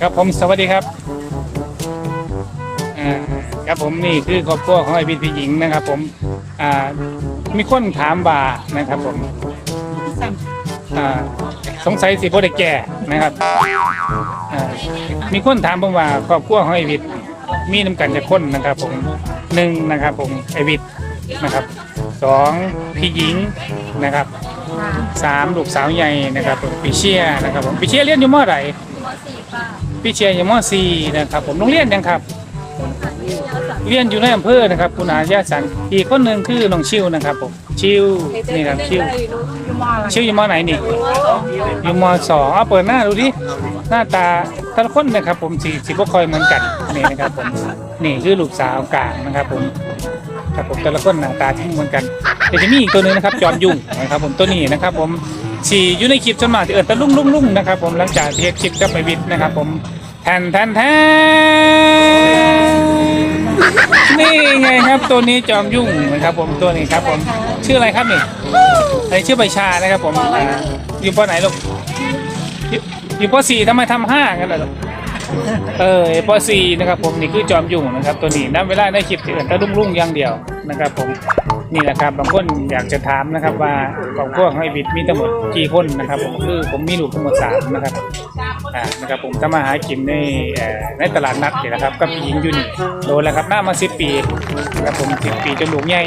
ครับผมสวัสดีครับครับผมนี่คือครอบครัวของไอพีพีหญิงนะครับ ผมมีคนถามว่านะครับ ผมสงสัยสิบ่ได้แก่นะครับมีคนถามผมว่าครอบครัวของไอวิทมีน้ำกันจะคนนะครับ ผมหนึ่งนะครับ ผมไอวิทนะครับสองพี่หญิงนะครับสามลูกสาวใหญ่นะครับผมปีเชียนะครับผมปีเชียเรียนอยู่เมื่อไหน มสี่ค่ะพี่เชียร์อยู่ม .4 นะครับผมโรงเรียนยังครับ คุณค่ะที่ยาสันเรียนอยู่ในอำเภอนะครับคุณอาญาสันอีกคนหนึ่งคือน้องชิวนะครับผมชิวนี่ครับชิวอยู่อยู่มอะไรชิวอยู่มไหนนี่อยู่มสองอยู่อยู่มสองเอาเปิดหน้าดูดิหน้าตาแต่ละคนนะครับ ผมสีสีบ่คอยเหมือนกันนี่นะครับผมนี่คือลูกสาวกลางนะครับผมครับผมแต่ละคนหน้าตาที่เหมือนกันแต่จะมีอีกตัวหนึงนะครับ จอมยุ่งนะครับ ผมตัวนี้นะครับ ผม สีอยู่ในคลิปจนมากที่เอิญตะลุ่งลุ่งลุ่งนะครับผมหลังจากที่เฮ็ดคลิปกับไอวิทย์นะครับผมแทนแทนแทนนี่ไงครับตัวนี้จอมยุ่งนะครับผมตัวนี้ครับผมชื่ออะไรครับนี่อันนี้ชื่อใบชานะครับผมอ่าอยู่ปอไหนลูกอยู่อยู่ปอสี่ทำไมทำห้ากันล่ะลูกเออปอสี่นะครับผมนี่คือจอมยุ่งนะครับตัวนี้นับเวลาได้คลิปที่อื่นก็รุ่งรุ่งอย่างเดียวนะครับผม นี่แหละครับบางคนอยากจะถามนะครับ ว่าครอบครัวของไอบิดมีทั้งหมดกี่คนนะครับผมคือผมมีลูกทั้งหมดสามนะครับอ่านะครับผมทำมาหากินในเอ่อในตลาดนัดนี่แหละครับกับหญิงอยู่นี่โดนแล้วครับหน้ามาสิบปีนะครับผมสิบปีจนลูกใหญ่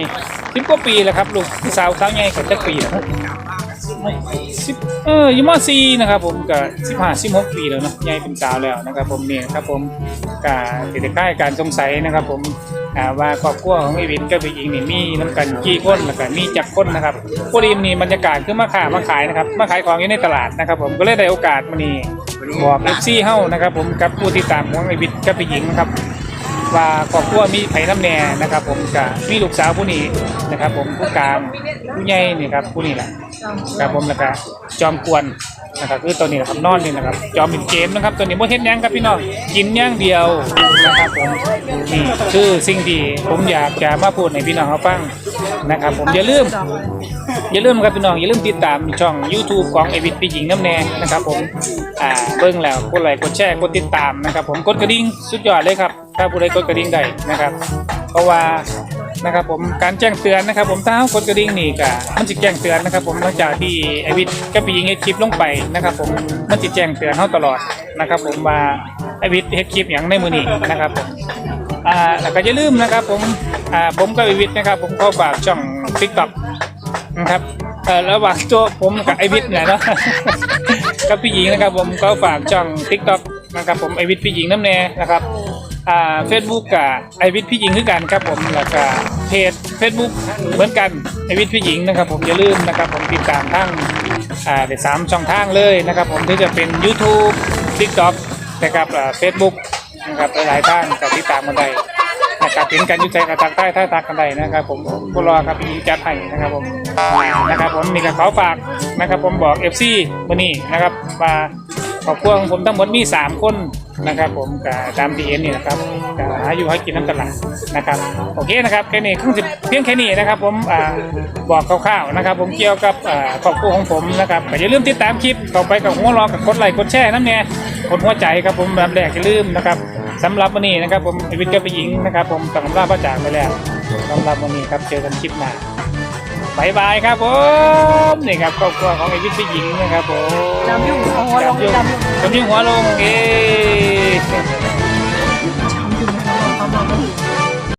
สิบกว่าปีแล้วครับลูกสาวสาวใหญ่ก็จะปีแล้วสิบเออยี่มอซีนะครับผมก็สิบห้าสิบหกปีแล้วเนาะใหญ่เป็นสาวแล้วนะครับผมนี่นะครับผมกาติดใกล้การสงสัยนะครับผม ว่าครอบครัวของเอวินกับหญิงนี่มีน้ำกันกี่คนแล้วก็มีจักคนนะครับพอดีนี่บรรยากาศคือมาขามาขายนะครับมาขายของอยู่ในตลาดนะครับผมก็เลยได้โอกาสมานี่บอกเอฟซีเฮ้านะครับ ผมกับผู้ที่ตามของไอวิทย์กับพี่หญิงครับว่าครอบครัวมีไผ่น้ำแน่นะครับ ผมกับมีลูกสาวผู้นี้นะครับ ผมผู้กลางผู้ใหญ่นี่ครับผู้นี้แหละครับผมแล้วก็จอมกวน นะครับคือตัวนี้นะครับนอนนี่นะครับจอมเป็นเกมนะครับ ตัวนี้โมเฮ็ดยังครับพี่น้องกินย่างเดียวนะครับผมนี่คือสิ่งที่ผมอยากจะมาพูดให้พี่น้องเขาฟังนะครับ ผมอย่าลืมอย่าลืมครับพี่น้องอย่าลืมติดตามช่อง YouTube ของเอวิทพี่หญิงน้ำแน่นะครับ ผมอ่าเบิ่งแล้วกดไลค์กดแชร์กดติดตามนะครับ ผมกดกระดิ่งสุดยอดเลยครับ ถ้าผู้ใดกดกระดิ่งได้นะครับ เพราะว่า นะครับผมการแจ้งเตือนนะครับ ผมถ้าเฮากดกระดิ่งนี่ก็มันจะแจ้งเตือนนะครับ ผมหลังจากที่เอวิทกับพี่หญิงเฮ็ดคลิปลงไปนะครับ ผมมันจะแจ้งเตือนเฮาตลอดนะครับ ผมว่าเอวิทเฮ็ดคลิปอย่างในมือนี้นะครับผมอ่าแล้วก็อย่าลืมนะครับ ผมอ่าผมกับเอวิทนะครับ ผมก็ฝากช่อง TikTok นะครับเออระหว่างตัวผมกับไอวิทย์เนี่ยเนาะกับพี่หญิงนะครับ ผมก็ฝากช่อง TikTok นะครับ ผมไอวิทย์พี่หญิงน้ำแน่นะครับ อ่าเฟซบุ๊กกับไอวิทพี่หญิงคือกันครับผมแล้วก็เพจ Facebook เหมือนกันไอวิทพี่หญิงนะครับ ผมอย่าลืมนะครับ ผมติดตามทั้งอ่าเดี๋ยวสามช่องทางเลยนะครับ ผมที่จะเป็น YouTube TikTok นะครับอ่า Facebook นะครับหลายๆทางก็ติดตามกันได้นะครับเป็นการยุติการตักใต้ท่าตักกันได้นะครับ ผมผู้รอครับมีจัดให้นะครับผมนะครับ ผมนี่ก็ขอฝากนะครับ ผมบอกเอฟซีวันนี้นะครับว่าครอบครัวของผมทั้งหมดมี 3 คน นะครับผมกับตามทีเอ็นนี่นะครับก็หาอยู่ให้กินน้ำตลาดนะครับโอเคนะครับแค่นี้คงจะเพียงแค่นี้นะครับผมอ่าบอกคร่าวๆนะครับ ผมเกี่ยวกับอ่าครอบครัวของผมนะครับก็อย่าลืมติดตามคลิปเข้าไปกับหัวรอกับกดไลค์กดแชร์น้ำเนี่ยกดหัวใจครับผมแบบแรกอย่าลืมนะครับสำหรับวันนี้นะครับ ผมไอวิทย์กับไปหญิงนะครับ ผมต้องลาพระจากไปแล้วสำหรับวันนี้ครับเจอกันคลิปหน้าบายบายครับผมนี่ครับครอบครัวของไอวิทย์ไปหญิงนะครับผมจำยุ่งเอาหัวลงจำยุ่ง 점심 화롱 게.